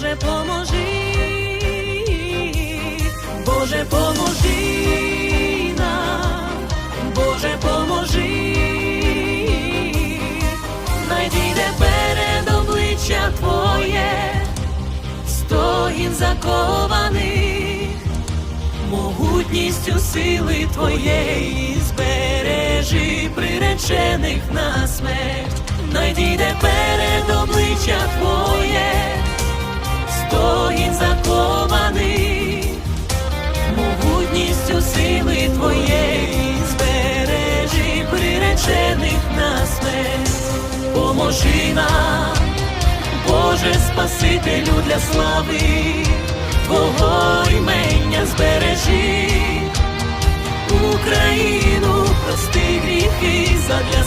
Боже, поможи, Боже, поможи нам, Боже, поможи, найдійде перед обличчя Твоє, стогін закованих, могутністю сили Твоєї збережи приречених на смерть, найдійде перед обличчя. Твоє могутністю сили Твоєї збережи приречених на смерть, поможи нам. Боже Спасителю для слави, Твого імення збережи Україну, прости гріхи задля.